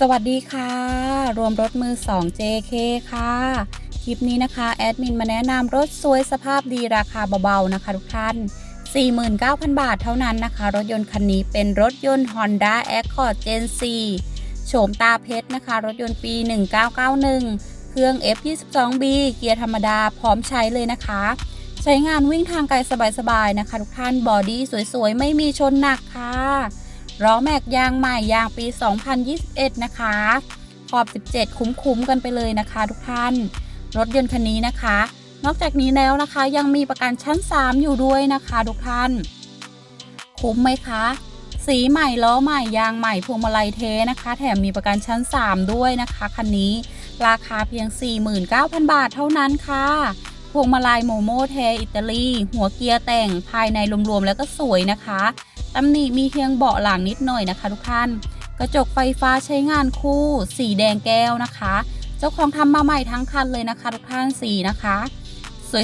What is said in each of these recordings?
สวัสดีค่ะ รวมรถมือ 2 JK ค่ะ คลิปนี้นะคะ แอดมินมาแนะนำรถสวยสภาพดีราคาเบาๆนะคะทุกท่าน 49,000 บาทเท่านั้นนะคะ รถยนต์คันนี้เป็นรถยนต์ Honda Accord Gen 4โฉมตาเพชรนะคะ รถยนต์ปี 1991 เครื่อง F22B เกียร์ธรรมดาพร้อมใช้เลยนะคะ ใช้งานวิ่งทางไกลสบายๆนะคะ ทุกท่านบอดี้สวยๆ ไม่มีชนหนักค่ะ ล้อแม็กยางใหม่ยางปี 2021 นะคะ ขอบ 17 คุ้มๆกันไปเลยนะคะ ทุกท่าน รถยนต์คันนี้นะคะ นอกจากนี้แล้วนะคะยังมีประกันชั้น 3 อยู่ด้วยนะคะ ทุกท่าน คุ้มไหมคะ สีใหม่ล้อใหม่ยางใหม่พวงมาลัยเทนะคะ แถมมีประกันชั้น 3 ด้วยนะคะคันนี้ราคาเพียง 49,000 บาทเท่านั้นค่ะพวงมาลัยโมโมเทอิตาลี หัวเกียร์แต่งภายในรวมๆแล้วก็สวยนะคะ ตำหนิมีเพียงเบาะหลังนิดหน่อยนะคะทุกท่าน กระจกไฟฟ้าใช้งานคู่ สีแดงแก้วนะคะ เจ้าของทำมาใหม่ทั้งคันเลยนะคะ ทุกท่านสีนะคะ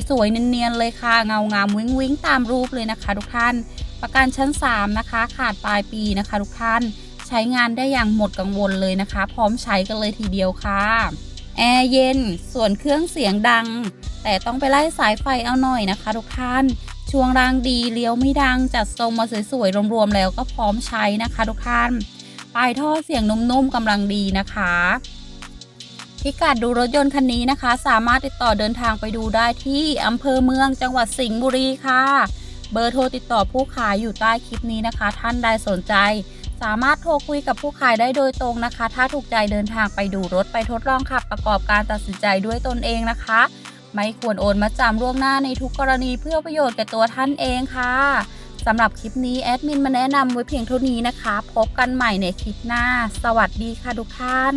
สวยๆเนียนๆเลยค่ะ เงางามวิ้งวิ้งๆตามรูปเลยนะคะ ทุกท่าน ประกันชั้น 3 นะคะ ขาดปลายปีนะคะ ทุกท่าน ใช้งานได้อย่างหมดกังวลเลยนะคะ พร้อมใช้กันเลยทีเดียวค่ะแอร์เย็น ส่วนเครื่องเสียงดัง แต่ต้องไปไล่สายไฟเอาหน่อยนะคะ ทุกท่าน ช่วงรางดีเลี้ยวไม่ดัง จัดทรงมาสวยๆรวมๆแล้วก็พร้อมใช้นะคะทุกท่าน ปลายท่อเสียงนุ่มๆกำลังดีนะคะพิกัดดูรถยนต์คันนี้นะคะ สามารถติดต่อเดินทางไปดูได้ที่อำเภอเมืองจังหวัดสิงห์บุรีค่ะ เบอร์โทรติดต่อผู้ขายอยู่ใต้คลิปนี้นะคะ ท่านใดสนใจ สามารถโทรคุยกับผู้ขายได้โดยตรงนะคะ ถ้าถูกใจเดินทางไปดูรถไปทดลองขับประกอบการตัดสินใจด้วยตนเองนะคะ ไม่ควรโอนมาจำล่วงหน้าในทุกกรณีเพื่อประโยชน์แก่ตัวท่านเองค่ะสำหรับคลิปนี้แอดมินมาแนะนำไว้เพียงเท่านี้นะคะ พบกันใหม่ในคลิปหน้า สวัสดีค่ะทุกท่าน